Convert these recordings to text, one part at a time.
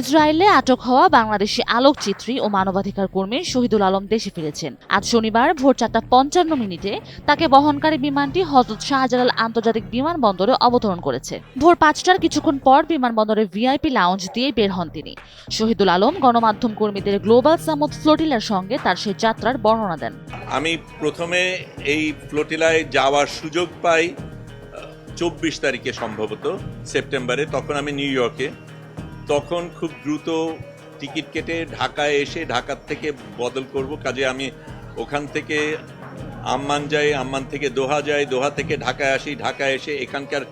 ইসরায়েলে আটক হওয়া বাংলাদেশি আলোকচিত্রী ও মানবাধিকার কর্মী শহীদুল আলম দেশে ফিরেছেন। আজ শনিবার ভোর চারটা পঞ্চান্ন মিনিটে তাকে বহনকারী বিমানটি হজরত শাহজালাল আন্তর্জাতিক বিমানবন্দরে অবতরণ করেছে। ভোর পাঁচটার কিছুক্ষণ পর বিমানবন্দরে ভিআইপি লাউঞ্জ দিয়ে বের হন তিনি। শহীদুল আলম গণমাধ্যম কর্মীদের গ্লোবাল সামুদ ফ্লোটিলার সঙ্গে তার সেই যাত্রার বর্ণনা দেন। আমি প্রথমে এই ফ্লোটিলায় যাওয়ার সুযোগ পাই চব্বিশ তারিখে সম্ভবত, সেপ্টেম্বরে, তখন আমি নিউ ইয়র্কে তখন খুব দ্রুত টিকিট কেটে ঢাকায় এসে ঢাকার থেকে বদল করব। কাজে আমি ওখান থেকে আম্মান যাই আম্মান থেকে দোহা যাই দোহা থেকে ঢাকায় আসি। ঢাকায় এসে এখানকার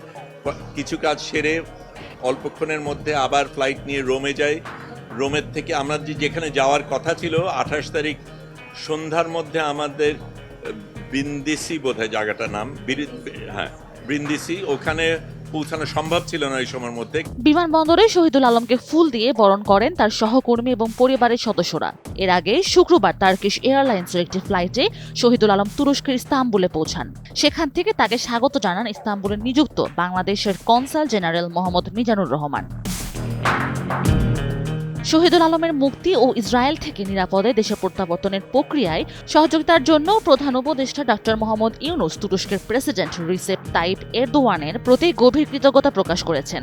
কিছু কাজ সেরে অল্পক্ষণের মধ্যে আবার ফ্লাইট নিয়ে রোমে যাই। রোমের থেকে আমরা যে যেখানে যাওয়ার কথা ছিল আঠাশ তারিখ সন্ধ্যার মধ্যে আমাদের আহ, ব্রিন্দিসি বোধহয় জায়গাটার নাম হ্যাঁ ব্রিন্দিসি ওখানে পৌঁছানো সম্ভব ছিল না এই সময়ের মধ্যে। বিমানবন্দরে শহীদুল আলমকে ফুল দিয়ে বরণ করেন তার সহকর্মী এবং পরিবারের সদস্যরা। এর আগে শুক্রবার টার্কিশ এয়ারলাইন্সের একটি ফ্লাইটে শহীদুল আলম তুরস্কের ইস্তাম্বুলে পৌঁছান। সেখান থেকে তাকে স্বাগত জানান ইস্তাম্বুলে নিযুক্ত বাংলাদেশের কনসাল জেনারেল মোহাম্মদ মিজানুর রহমান। শহীদুল আলমের মুক্তি ও ইসরায়েল থেকে নিরাপদে দেশে প্রত্যাবর্তনের প্রক্রিয়ায় সহযোগিতার জন্য প্রধান উপদেষ্টা ডক্টর মোহাম্মদ ইউনুস তুরস্কের প্রেসিডেন্ট রিসেপ তাইপ এরদোয়ানের প্রতি গভীর কৃতজ্ঞতা প্রকাশ করেছেন।